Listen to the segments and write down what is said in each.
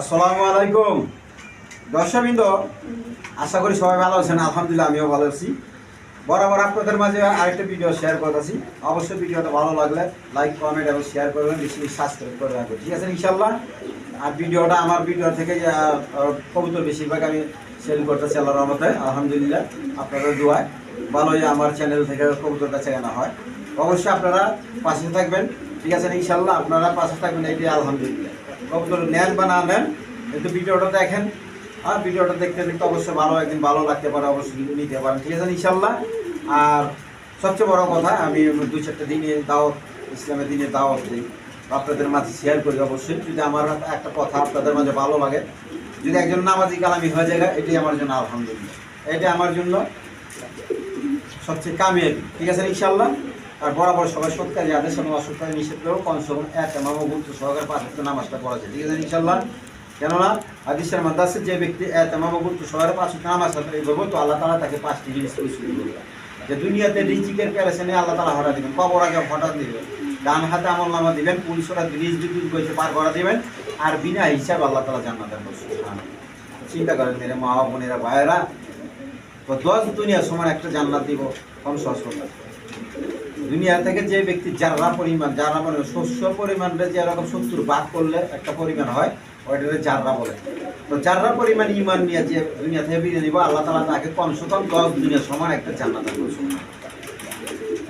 আসসালামু আলাইকুম। দর্শকবৃন্দ, আশা করি সবাই ভালো আছেন, আলহামদুলিল্লাহ আমিও ভালো আছি। বরাবর আপনাদের মাঝে আরেকটা ভিডিও শেয়ার করতেছি অবশ্যই ভিডিওটা ভালো লাগলে লাইক কমেন্ট এবং শেয়ার করবেন, বেশি সাবস্ক্রাইব করে রাখবেন। ঠিক আছে ইনশাল্লাহ আর ভিডিওটা আমার ভিডিও থেকে কবুতর বেশিরভাগ আমি সেল করতেছি আল্লাহর রহমতে, আলহামদুলিল্লাহ। আপনাদের দোয়ায় ভালোই আমার চ্যানেল থেকে কবুতরটা চেনা হয়। অবশ্যই আপনারা পাশে থাকবেন। ঠিক আছে ইনশাল্লাহ আপনারা পাশে থাকবেন এটি আলহামদুলিল্লাহ। কবুতর নেন বা না নেন, একটু ভিডিওটা দেখেন। আর ভিডিওটা দেখতে দেখতে অবশ্যই ভালো, একদিন ভালো লাগতে পারে, অবশ্যই কিন্তু নিতে পারেন। ঠিক আছে ইনশাল্লাহ আর সবচেয়ে বড় কথা, আমি দু চারটা দিনে দাওয়াত, ইসলামের দিনে দাওয়াত দিই। আপনাদের মাঝে শেয়ার করি অবশ্যই। যদি আমার একটা কথা আপনাদের মাঝে ভালো লাগে, যদি একজন নামাজি কালামি হয়ে যায় এটাই আমার জন্য আলহামদুলিল্লাহ। এটা আমার জন্য সবচেয়ে কামিয়াবি। ঠিক আছে ইনশাল্লাহ আর বরাবর সবাই সৎ কাজে আদেশ অসৎ কাজে নিষেধ করেও কনসম এক এমাম গুরুত্ব সহকারে পাঁচ ওয়াক্ত নামাজটা পড়া যায়। ঠিক আছে ইনশাল্লাহ কেননা মধ্যে আছে যে ব্যক্তি এক এমাম গুরুত্ব সহকারে পাঁচ ওয়াক্ত নামাজ করব, তো আল্লাহ তালা তাকে পাঁচটি জিনিস পরিশুদ্ধ করবে যে দুনিয়াতে রিজিকের প্যারেশনে আল্লাহ তালা হঠাৎ দিবেন, কবর আগে হঠাৎ দিবেন, ডান হাতে আমল নামা দিবেন, পুলিশ ওরা ব্রিজ বিদ্যুৎ করেছে, পার করা দিবেন, আর বিনা হিসাব আল্লাহ তালা জান্নাতের চিন্তা করেন মেরে মা বোনেরা, ভাইয়েরা, তো দশ দুনিয়া সমান একটা জান্নাত দিব কম সহজ কথা দুনিয়া থেকে যে ব্যক্তি যারা পরিমাণ, যারা মানে শস্য পরিমাণটা যে এরকম সত্তর ভাগ করলে একটা পরিমাণ হয়, ওইটাকে জাররা বলে। তো জাররা পরিমাণ ইমান নিয়ে যে দুনিয়া থেকে বিরিয়ে নিব, আল্লাহ তালা তাকে কমসে কম দশ দুনিয়া সমান একটা জান্নাত করছে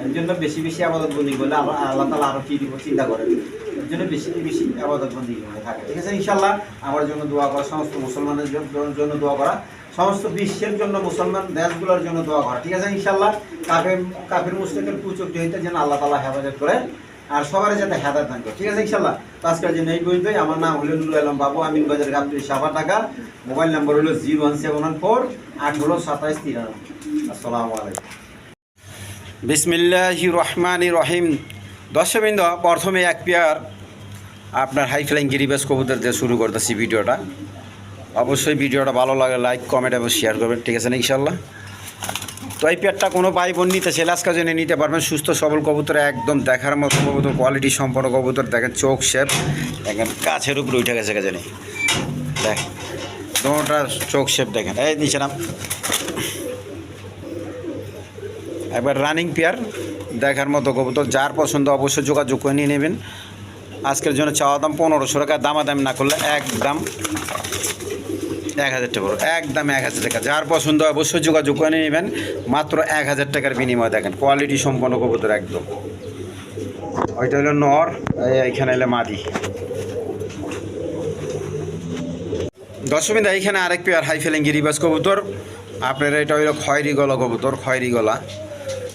এর জন্য বেশি বেশি আবাদত বন্দি করলে আবার আল্লাহ তালা আরও কি দিব চিন্তা করেন। এর জন্য বেশি বেশি আবাদত করে থাকে। ঠিক আছে ইনশাল্লাহ আমার জন্য দোয়া করা, সমস্ত মুসলমানের জন্য দোয়া করা। সমস্ত বিশ্বের জন্য মুসলমান দেশগুলোর জন্য দোয়া করা। ঠিক আছে ইনশাল্লাহ কাফের কাফের মুস্তাকের কুচুক্তি হইতে যেন আল্লাহ তালা হেফাজত করে আর সবার যাতে হেদায়ত দান ঠিক আছে ইনশাল্লাহ তো আজকের জন্য এই পর্যন্তই আমার নাম হলো নুরুল আলম বাবু আমিন বাজার গাবতলি সাফা টাকা, মোবাইল নাম্বার হলো zero one seven one four আঠারো সাতাইশ তিরানব্বই। আসসালামু আলাইকুম। বিসমিল্লাহ রহমান রহিম। দর্শকবৃন্দ, প্রথমে এক পেয়ার আপনার হাই ফ্লাইং গিরিবাস কবুতর দিয়ে শুরু করতেছি ভিডিওটা। অবশ্যই ভিডিওটা ভালো লাগে লাইক কমেন্ট এবং শেয়ার করবেন, ঠিক আছে না ইনশাল্লাহ তো এই পেয়ারটা কোনো ভাই বোন নিতে সেলাস কাজে নিতে পারবেন সুস্থ সবল কবুতর, একদম দেখার মতো কবুতর কোয়ালিটি সম্পন্ন কবুতর, দেখেন চোখ শেপ দেখেন গাছের উপরে উঠে গেছে কাজে নেই দেখ দোনোটা চোখ শেপ দেখেন, এই নিচে নাম। একবার রানিং পেয়ার দেখার মতো কবুতর, যার পছন্দ অবশ্যই যোগাযোগ করে নিয়ে নেবেন। আজকের জন্য চাওয়া দাম পনেরোশো টাকা, দামাদামি না করলে একদম এক হাজার টাকা। একদম এক হাজার টাকা। যার পছন্দ অবশ্যই যোগাযোগ করে নেবেন। মাত্র এক হাজার টাকার বিনিময় দেখেন কোয়ালিটি সম্পন্ন কবুতর একদম। ওইটা হলো নর, এই এইখানে এলে মাদি। দর্শকবিন্দা এইখানে আরেক পেয়ার হাই ফেলিং গিরিবাস কবুতর। আপনার এটা হইল খয়েরি গলা কবুতর খয়েরি গলা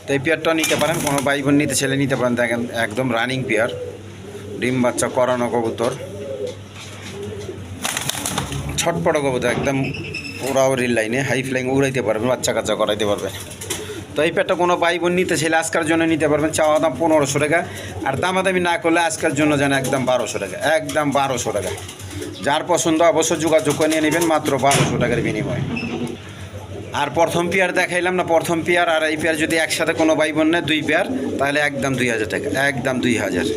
তো এই পেয়ারটা নিতে পারেন, কোনো ভাই বোন নিতে ছেলে নিতে পারেন। দেখেন, একদম রানিং পেয়ার ডিম বাচ্চা করানো কবুতর। ছটপট কবুতর, একদম উড়াউড়ির লাইনে হাই ফ্লাইং উড়াইতে পারবেন বাচ্চা কাচ্চা করাইতে পারবেন তো এই পেয়ারটা কোনো ভাই বোন নিতে চাইলে আজকের জন্য নিতে পারবেন, চাওয়া দাম পনেরোশো টাকা। আর দামাদামি না করলে আজকের জন্য যেন একদম বারোশো টাকা, একদম বারোশো টাকা। যার পছন্দ অবশ্য যোগাযোগ করে নিয়ে নেবেন, মাত্র বারোশো টাকার বিনিময়ে। আর প্রথম পেয়ার দেখাইলাম না, প্রথম পেয়ার আর এই পেয়ার যদি একসাথে কোনো ভাই বোন নেয়, দুই পেয়ার তাহলে একদম দুই হাজার টাকা, একদম দুই হাজার।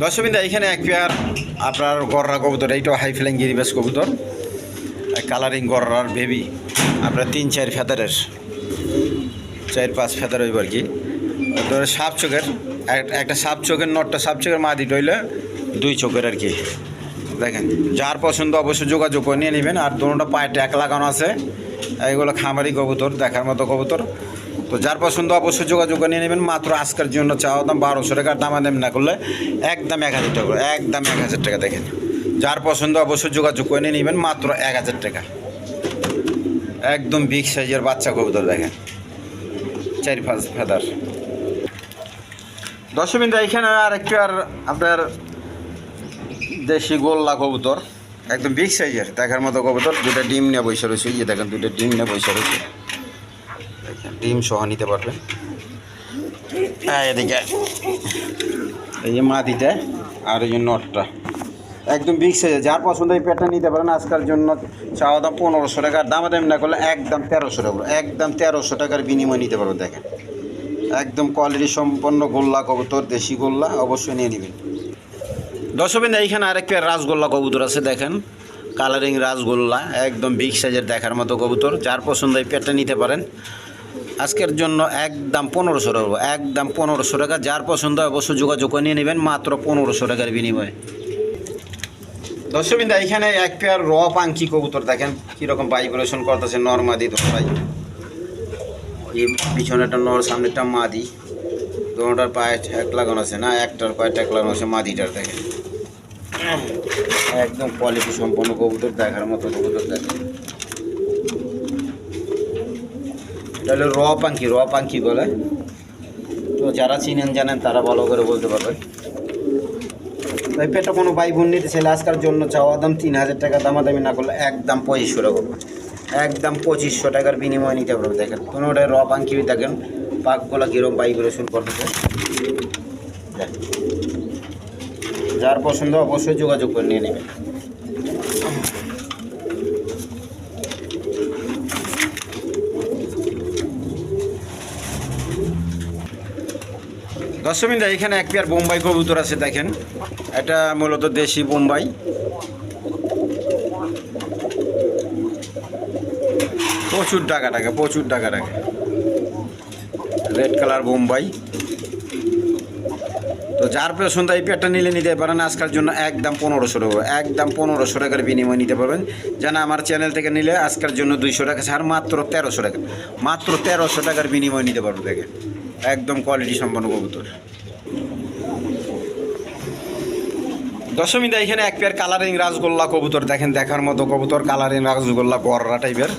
দর্শকবিন্দা, এখানে এক পেয়ার আপনার গররা কবুতর, এইটাও হাই ফ্লাইং গিরিবাস কবুতর। কালারিং গররার বেবি আপনার তিন, চার ফেদারের চার, পাঁচ ফেদার হইব আর কি। সাপ চোখের, এক- একটা সাপ চোখের, নটটা সাপ চোখের মাদি রইলে দুই চোখের আর কি। দেখেন, যার পছন্দ অবশ্যই যোগাযোগ করে নিয়ে নেবেন। আর দুটোটা পায়ে ট্যাক লাগানো আছে। এইগুলো খামারি কবুতর, দেখার মতো কবুতর। তো যার পছন্দ অবশ্যই যোগাযোগ নিয়ে নেবেন। মাত্র আজকের জন্য চাওয়া দাম বারোশো টাকা। দামা দাম না করলে একদম এক হাজার টাকা একদম এক হাজার টাকা দেখেন। যার পছন্দ অবশ্যই যোগাযোগ করে নিয়ে নেবেন, মাত্র এক হাজার টাকা। একদম বিগ সাইজের বাচ্চা কবুতর দেখেন। চার পাঁচ ফেদার দশমিন্দা এখানে আর একটু আর আপনার দেশি গোল্লা কবুতর, একদম বিগ সাইজের দেখার মতো কবুতর। দুটো ডিম নিয়ে বসে রয়েছে, এই যে দেখেন দুটো ডিম নিয়ে বসে রয়েছে। ডিম সহ নিতে পারবেন হ্যাঁ এদিকে। এই যে মাদিটা আর এই যে নটটা। একদম বিগ সাইজের যার পছন্দ এই পেটটা নিতে পারেন আজকের জন্য। চাওয়া দাম পনেরোশো টাকার দাম দাম না করলে একদম তেরোশো টাকা একদম তেরোশো টাকার বিনিময় নিতে পারবেন দেখেন। একদম কোয়ালিটি সম্পন্ন গোল্লা কবুতর দেশি গোল্লা অবশ্যই নিয়ে নেবেন। দর্শকবিন্দু এইখানে আরেক পেয়ার রাসগোল্লা কবুতর আছে দেখেন। কালারিং রাসগোল্লা একদম বিগ সাইজের দেখার মতো কবুতর। যার পছন্দ এই পেয়ারটা নিতে পারেন। আজকের জন্য একদম পনেরোশো টাকা একদম পনেরোশো টাকা। যার পছন্দ অবশ্যই যোগাযোগ করে নিয়ে নেবেন। মাত্র পনেরোশো টাকার বিনিময়ে। দর্শকবিন্দু এখানে এক পেয়ার র পাঙ্কি কবুতর। দেখেন কীরকম ভাইব্রেশন করতেছে নর্মাদি ভাই এই পিছনেটা নর সামনেটা মাদি। দোনোটার পায়ে ঠেক লাগানো আছে না? একটার পায়ে ঠেক লাগানো আছে মাদিটার, দেখেন। একদম কোয়ালিটি সম্পন্ন কবুতর দেখার মতো কবুতর, দেখেন। এটা হলো র পাঙ্কি র পাঙ্কি বলে। তো যারা চিনেন, জানেন, তারা ভালো করে বলতে পারবে। এই পেটটা কোনো ভাই বোন নিতে ছেলে আজকার জন্য চাওয়া দাম তিন হাজার টাকা, দামাদামি না করলে একদম পঁচিশশো টাকা একদম পঁচিশশো টাকার বিনিময়ে নিতে পারবে। দেখেন কোনো ওটা র পাঙ্কি দেখেন, পাকগুলো কীরকম ভাইব্রেশন করতেছে দেখ। যার পছন্দ অবশ্যই যোগাযোগ করে নিয়ে নেবেন। দর্শকবিন্দা, এখানে এক পেয়ার বোম্বাই কবুতর আছে, দেখেন। এটা মূলত দেশি বোম্বাই। প্রচুর টাকা টাকা প্রচুর টাকা টাকা রেড কালার বোম্বাই। যার পছন্দ এই পেয়ারটা নিলে নিতে পারেন। আজকের জন্য একদম পনেরোশো টাকা। একদম পনেরোশো টাকার বিনিময় নিতে পারবেন। যেন আমার চ্যানেল থেকে নিলে আজকের জন্য দুইশো টাকা ছাড়, মাত্র তেরোশো টাকা। মাত্র তেরোশো টাকার বিনিময় নিতে পারব দেখে একদম কোয়ালিটি সম্পন্ন কবুতর। দশমীদা, এখানে এক পেয়ার কালারিং রাসগোল্লা কবুতর দেখেন, দেখার মতো কবুতর কালারিং রাসগোল্লা গররা টাইপের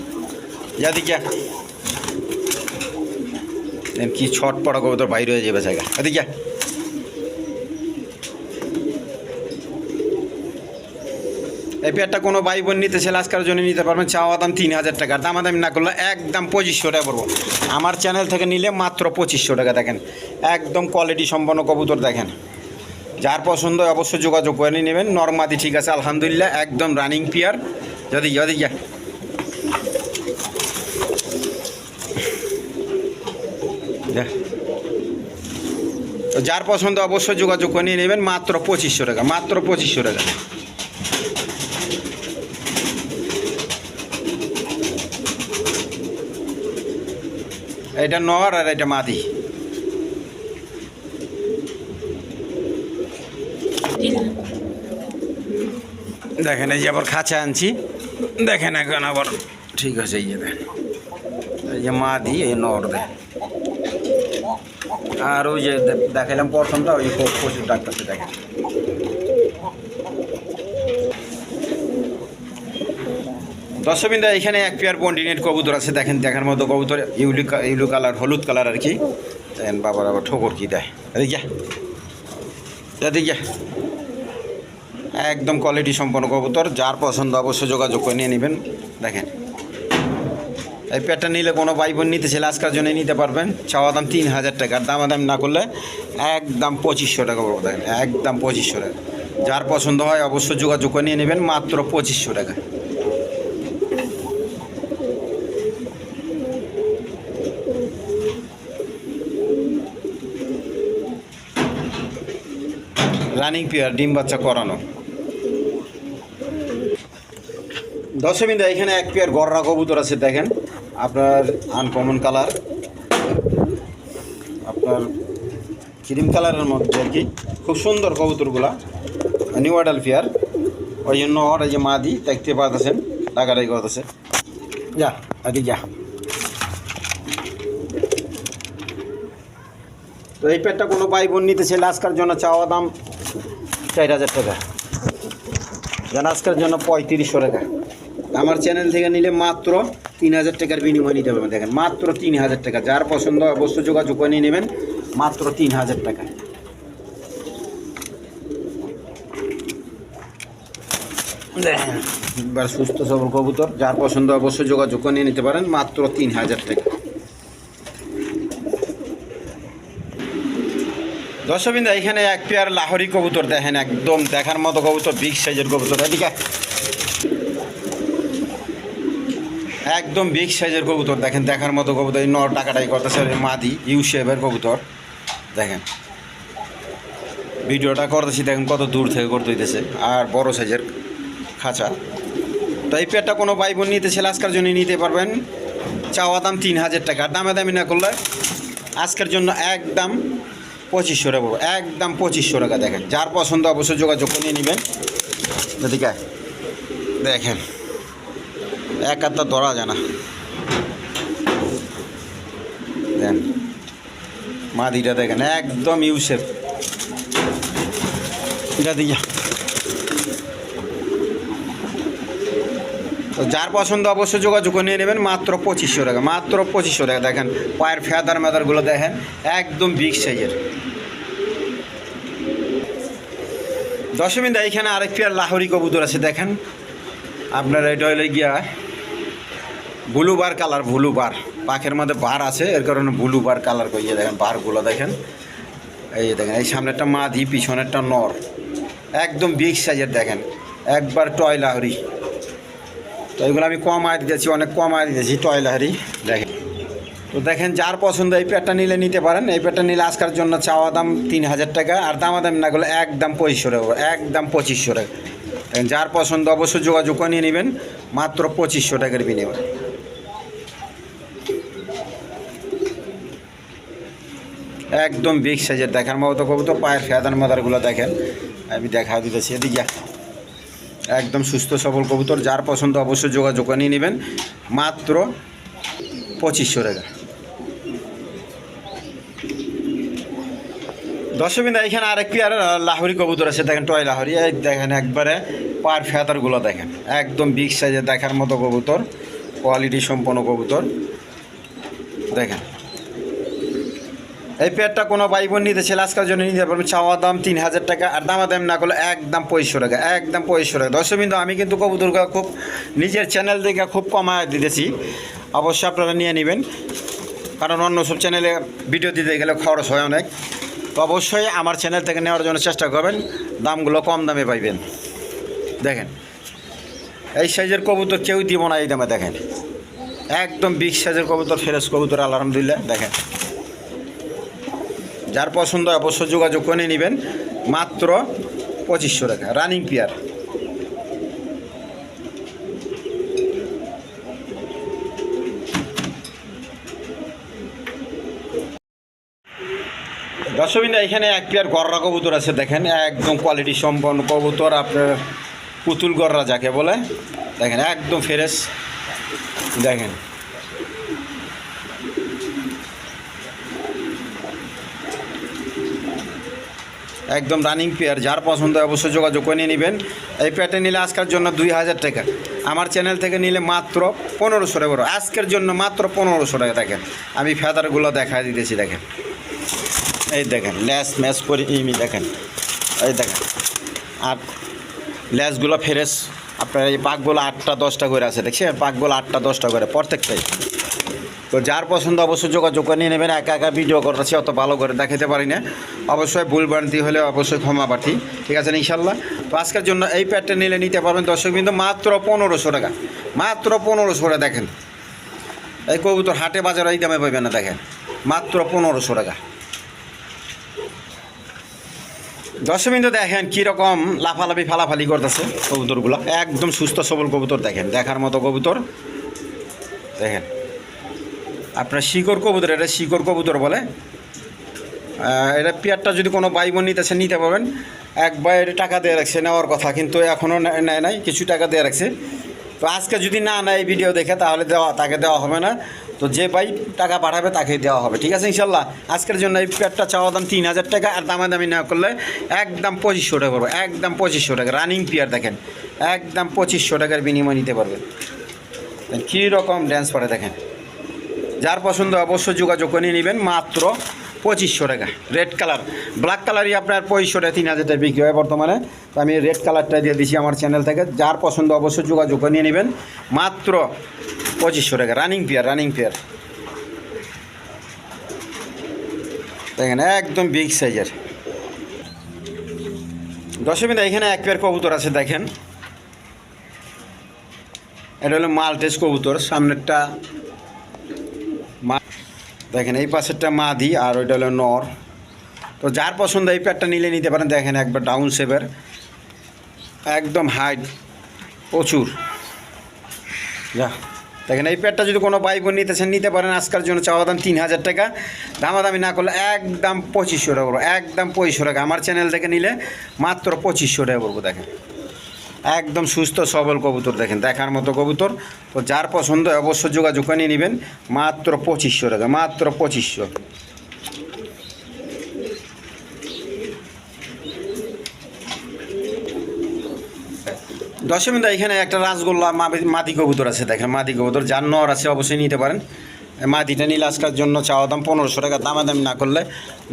দেন কি ছট পড়া কবুতর বাইরে হয়ে যাবে জায়গা এদিকে। এই পেয়ারটা কোনো ভাই বোন নিতে ছেলে আজকের জন্য নিতে পারবেন চাওয়া দাম তিন হাজার টাকা। দামাদামি না করলে একদম পঁচিশশো টাকা পড়ব। আমার চ্যানেল থেকে নিলে মাত্র পঁচিশশো টাকা দেখেন। একদম কোয়ালিটি সম্পন্ন কবুতর দেখেন। যার পছন্দ অবশ্যই যোগাযোগ করে নেবেন। নর্মাদি ঠিক আছে, আলহামদুলিল্লাহ, একদম রানিং পিয়ার যদি যদি যা। তো যার পছন্দ অবশ্যই যোগাযোগ করে নিয়ে নেবেন। মাত্র পঁচিশশো টাকা, মাত্র পঁচিশশো টাকা। এটা নর আর এটা মাদি। দেখেন, এই যে আবার খাঁচা আনছি। দেখেন এখন আবার ঠিক আছে, এই যে দেখেন। এই যে মাদি, এই নর দেন আর ওই যে দেখালাম প্রথমটা, ওই প- প্রচুর ডাক্তারকে দেখেন। দর্শকবিন্দা, এখানে এক পেয়ার পন্টিনেট কবুতর আছে, দেখেন দেখার মতো কবুতর, ইউলি ইউলু কালার, হলুদ কালার আর কি। দেখেন বাবার আবার ঠোকর কি দেয়। যা। যা। একদম কোয়ালিটি সম্পন্ন কবুতর, যার পছন্দ অবশ্যই যোগাযোগ করে নিয়ে নেবেন। দেখেন। এই পেয়ারটা নিলে কোনো ভাই বোন নিতে ছেলে আজকের জন্য নিতে পারবেন। চাওয়া দাম তিন হাজার টাকা, দামাদাম না করলে একদম পঁচিশশো টাকা পড়ব দেখেন, একদম পঁচিশশো টাকা। যার পছন্দ হয় অবশ্যই যোগাযোগ করে নিয়ে নেবেন, মাত্র পঁচিশশো টাকা। রানিং পেয়ার ডিম বাচ্চা করানো। দশমিন এখানে এক পেয়ার গররা কবুতর আছে, দেখেন। আপনার আনকমন কালার আপনার ক্রিম কালারের মধ্যে আর কি। খুব সুন্দর কবুতরগুলা। নিউ আডাল পেয়ার। ওই জন্য ওর যে মাদি, দেখতে পাচ্ছেন টাকাটাই করতেছে। যা আদি যা। তো এই পেয়ারটা কোনো ভাই বোন নিতে ছেলে আজকার জন্য চাওয়া দাম চার হাজার টাকা। যেন আজকের জন্য পঁয়ত্রিশশো টাকা। আমার চ্যানেল থেকে নিলে মাত্র তিন হাজার টাকার বিনিময় নিতে পারবেন দেখেন, মাত্র তিন হাজার টাকা। যার পছন্দ অবশ্য যোগাযোগ করে নেবেন, মাত্র তিন হাজার টাকা। দেখেন সুস্থ সবল কবুতর, যার পছন্দ অবশ্যই যোগাযোগ করে নিতে পারেন, মাত্র তিন হাজার টাকা। দর্শকবিন্দা, এখানে এক পেয়ার লাহরি কবুতর দেখেন, একদম দেখার মতো কবুতর বিগ সাইজের কবুতর। এদিকে একদম বিগ সাইজের কবুতর দেখেন, দেখার মতো কবুতর, এই ন টাকাটাই করতেছে মাদি ইউ শেপের কবুতর। দেখেন, ভিডিওটা করতেছি, দেখেন কত দূর থেকে করতে হইতেছে, আর বড় সাইজের খাঁচা। তো এই পেয়ারটা কোনো ভাই বোন নিতে ছেলে আজকের জন্য নিতে পারবেন। চাওয়া দাম তিন হাজার টাকা দামে দামি না করলে আজকের জন্য একদম পঁচিশশো টাকা পড়বে। একদম পঁচিশশো টাকা দেখেন। যার পছন্দ অবশ্যই যোগাযোগ করে নেবেন। এদিকে। দেখেন। এক আধটা ধরা যায় না। দেন। মাদিটা দেখেন, একদম ইউসেফ। এটা দিয়া তো যার পছন্দ অবশ্যই যোগাযোগ নিয়ে নেবেন, মাত্র পঁচিশশো টাকা। মাত্র পঁচিশশো টাকা, দেখেন। পায়ের ফেদার মেদারগুলো দেখেন, একদম বিগ সাইজের দশমিন্দা এখানে আরেক পেয়ার লাহোরি কবুতর আছে, দেখেন। আপনার এটা হইলে গিয়া blue bar colour blue bar পাখের মধ্যে বার আছে, এর কারণে ব্লু বার কালার করিয়ে দেখেন, বারগুলো দেখেন। এই দেখেন, এই সামনেরটা মাদি, পিছনেরটা নর। একদম বিগ সাইজের দেখেন, একবার টয় লাহরি। তো এগুলো আমি কমায় দিতেছি, অনেক কমায় দিতেছি টয় লাহরি। দেখেন। তো দেখেন, যার পছন্দ এই প্যাডটা নিলে নিতে পারেন। এই প্যাডটা নিলে আজকার জন্য চাওয়া দাম তিন হাজার টাকা, আর দামাদামি না করলে একদম পঁচিশশো টাকা একদম পঁচিশশো টাকা। দেখেন, যার পছন্দ অবশ্যই যোগাযোগ করে নিয়ে নেবেন, মাত্র পঁচিশশো টাকার বিনিময়। একদম বিগ সাইজের দেখার মতো তো পায়ের ফেদার মাদারগুলো দেখেন। আমি দেখা দিতেছি, এদিকে। একদম সুস্থ সবল কবুতর, যার পছন্দ অবশ্যই যোগাযোগ নিয়ে নেবেন, মাত্র পঁচিশশো টাকা। দশমিনা এখানে আরেক পেয়ার লাহরি কবুতর আছে, দেখেন টয় লাহরি দেখেন একবারে পার ফেদারগুলো দেখেন, একদম বিগ সাইজের দেখার মতো কবুতর কোয়ালিটি সম্পন্ন কবুতর, দেখেন। এই পেয়ারটা কোনো ভাই বোন নিতে ছেলে আজকের জন্য নিতে পারবে চাওয়া দাম তিন হাজার টাকা, আর দামা দাম না করলে একদম পঁয়ষট্টি টাকা, একদম পঁয়ষট্টি টাকা। দশমিন্দু আমি কিন্তু কবুতরকে খুব, নিজের চ্যানেল থেকে খুব কমায় দিতেছি। অবশ্যই আপনারা নিয়ে নেবেন। কারণ অন্য সব চ্যানেলে ভিডিও দিতে গেলে খরচ হয় অনেক। তো অবশ্যই আমার চ্যানেল থেকে নেওয়ার জন্য চেষ্টা করবেন। দামগুলো কম দামে পাইবেন। দেখেন, এই সাইজের কবুতর কেউ দিব না এই দামে দেখেন। একদম বিগ সাইজের কবুতর ফেরেস কবুতর, আলহামদুলিল্লাহ, দেখেন। যার পছন্দ অবশ্যই যোগাযোগ করে নেবেন। মাত্র পঁচিশশো টাকা রানিং পেয়ার দশমিনা এখানে এক পেয়ার গররা কবুতর আছে, দেখেন। একদম কোয়ালিটি সম্পন্ন কবুতর, আপনার পুতুল গররা যাকে বলে। দেখেন, একদম ফ্রেশ দেখেন। একদম রানিং পেয়ার যার পছন্দ অবশ্যই যোগাযোগ করে নেবেন। এই পেয়ারটা নিলে আজকের জন্য দুই হাজার টাকা। আমার চ্যানেল থেকে নিলে মাত্র পনেরোশো টাকা। করে। আজকের জন্য মাত্র পনেরোশো টাকা, দেখেন। আমি ফেদারগুলো দেখা দিতেছি, দেখেন। এই দেখেন, ল্যাস ম্যাচ করে ইমি দেখেন। এই দেখেন আর ল্যাসগুলো ফ্রেশ। আপনার এই পাকগুলো আটটা, দশটা করে আছে, দেখছেন? পাকগুলো আটটা, দশটা করে, প্রত্যেকটাই। তো যার পছন্দ অবশ্যই যোগাযোগ করে নিয়ে নেবেন, একা একা ভিডিও করতেছি অত ভালো করে দেখাতে পারি না। অবশ্যই ভুল ভ্রান্তি হলে অবশ্যই ক্ষমা পাঠি ঠিক আছে, ইনশাল্লাহ। তো আজকের জন্য এই প্যাডটা নিলে নিতে পারবেন দর্শক কিন্তু মাত্র পনেরোশো টাকা। মাত্র পনেরোশো টাকা দেখেন। এই কবুতর হাটে বাজারে এই দামে পাইবেন না, দেখেন। মাত্র পনেরোশো টাকা। দর্শকবিন্দু, দেখেন কীরকম লাফালাফি, ফালাফালি করতেছে কবুতরগুলো। একদম সুস্থ, সবল কবুতর, দেখেন, দেখার মতো কবুতর। দেখেন, আপনার শিকড় কবুতর, এটা শিকড় কবুতর বলে। এটা পেয়ারটা যদি কোনো বাই বোন নিতেছে নিতে পারবেন। একবার এটা টাকা দিয়ে রাখছে, নেওয়ার কথা, কিন্তু এখনও নেয় নাই, কিছু টাকা দিয়ে রাখছে। তো আজকে যদি না না এই ভিডিও দেখে, তাহলে দেওয়া, তাকে দেওয়া হবে না। তো যে ভাই টাকা পাঠাবে তাকে দেওয়া হবে, ঠিক আছে ইনশাল্লাহ? আজকের জন্য এই পেয়ারটা চাওয়া দাম তিন হাজার টাকা, আর দামা দামি না করলে একদম পঁচিশশো টাকা পড়বে, একদম পঁচিশশো টাকা। রানিং পেয়ার দেখেন, একদম পঁচিশশো টাকার বিনিময় নিতে পারবেন কী রকম ড্যান্স পড়ে দেখেন। যার পছন্দ অবশ্যই যোগাযোগ করে নেবেন, মাত্র পঁচিশশো টাকা। Red colour. ব্ল্যাক কালারই আপনার পঁচিশশো টাকা তিন হাজার টাকা বিক্রি হয় বর্তমানে। তো আমি রেড কালারটা দিয়ে দিছি আমার চ্যানেল থেকে। যার পছন্দ অবশ্যই যোগাযোগ করে নিয়ে নেবেন। মাত্র পঁচিশশো টাকা। Running pair running pair. দেখেন, একদম বিগ সাইজের। দশমিন এখানে এক পেয়ার কবুতর আছে, দেখেন। এটা হলো মালটেস কবুতর। সামনেরটা দেখেন, এই পাশেরটা মাদি আর ওইটা হলো নর। তো যার পছন্দ এই প্যাডটা নিলে নিতে পারেন। দেখেন, একবার ডাউন শেপের একদম হাইট প্রচুর। যা, দেখেন, এই প্যাডটা যদি কোনো বাইক বোন নিতেছেন নিতে পারেন। আজকের জন্য চাওয়া দাম তিন হাজার টাকা। দামাদামি না করলে একদম পঁচিশশো টাকা করব একদম পঁচিশশো টাকা। আমার চ্যানেল থেকে নিলে মাত্র পঁচিশশো টাকা করব দেখেন। একদম সুস্থ, সবল কবুতর দেখেন, দেখার মতো কবুতর। তো যার পছন্দ অবশ্যই যোগাযোগ করে নেবেন। মাত্র পঁচিশশো টাকা, মাত্র পঁচিশশো। দশমিন্দা এখানে একটা রাসগোল্লা মাদি কবুতর আছে, দেখেন, মাদি কবুতর। যার নর আছে, অবশ্যই নিতে পারেন। মাদিটা নিলে আজকের জন্য চাওয়া দাম পনেরোশো টাকা, দামাদামি না করলে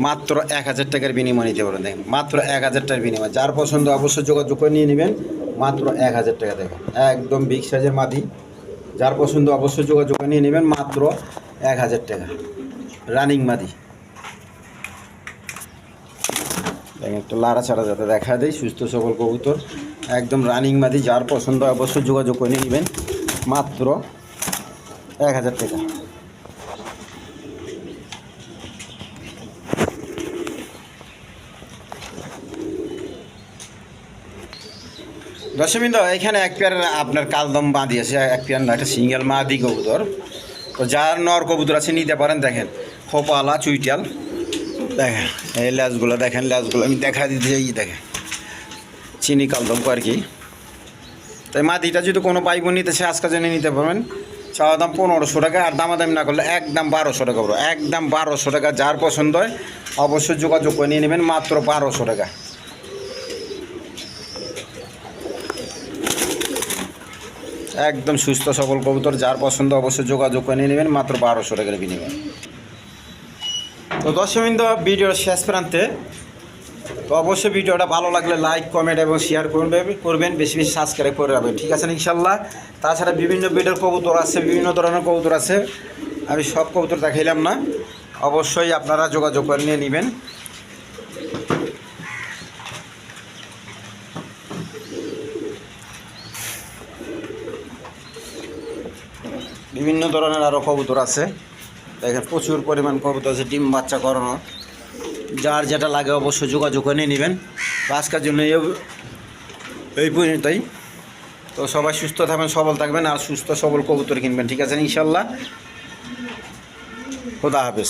মাত্র এক হাজার টাকার বিনিময় নিতে পারেন। দেখেন, মাত্র এক হাজার টাকার বিনিময়। যার পছন্দ অবশ্যই যোগাযোগ করে নিয়ে নেবেন। মাত্র এক হাজার টাকা দেখেন। একদম বিগ সাইজের মাদি। যার পছন্দ অবশ্যই যোগাযোগ নিয়ে নেবেন, মাত্র এক হাজার টাকা। রানিং মাদি। দেখেন, একটু লাড়া ছাড়া যাতে দেখা দেয় সুস্থ সবল কবুতর। একদম রানিং মাদি, যার পছন্দ অবশ্যই যোগাযোগ করে নেবেন, মাত্র এক হাজার টাকা। দশমিন্দ এখানে এক পেয়ার আপনার কালদম বাঁধি আছে এক পেয়ার না, একটা সিঙ্গেল মাদি কবুতর। তো যার নর কবুতর আছে, নিতে পারেন, দেখেন। খোপালা, চুইটাল, দেখেন, এই ল্যাসগুলো দেখেন ল্যাসগুলো আমি দেখা দিতে চাই দেখেন। চিনি কালদম আর কি। তাই মাদিটা যদি কোনো পাই বোন নিতে সে আজকে জেনে নিতে পারবেন। চাওয়া দাম পনেরোশো টাকা, আর দামাদামি না করলে একদম বারোশো টাকা বড় একদম বারোশো টাকা, যার পছন্দ হয়, অবশ্যই যোগাযোগ করে নিয়ে নেবেন, মাত্র বারোশো টাকা। একদম সুস্থ সবল কবুতর, যার পছন্দ অবশ্যই যোগাযোগ করে নিয়ে নেবেন, মাত্র বারোশো টাকার বিনিময়ে তো দর্শকবৃন্দ ভিডিওর শেষ প্রান্তে, তো অবশ্যই ভিডিওটা ভালো লাগলে লাইক কমেন্ট এবং শেয়ার করবেন করবেন, বেশি বেশি সাবস্ক্রাইব করে রাখবেন, ঠিক আছে ইনশাল্লাহ? তাছাড়া বিভিন্ন ভিডিওর কবুতর আছে, বিভিন্ন ধরনের কবুতর আছে, আমি সব কবুতর দেখাইলাম না, অবশ্যই আপনারা যোগাযোগ করে নিয়ে নেবেন। বিভিন্ন ধরনের আরও কবুতর আছে। দেখেন প্রচুর পরিমাণ কবুতর আছে, ডিম বাচ্চা করানো। যার যেটা লাগে অবশ্যই যোগাযোগ করে নিয়ে নেবেন। আজকের জন্য এই- পর্যন্তই। তো সবাই সুস্থ থাকবেন, সবল থাকবেন আর সুস্থ সবল কবুতর কিনবেন, ঠিক আছে? ইনশাল্লাহ। খোদা হাফেজ।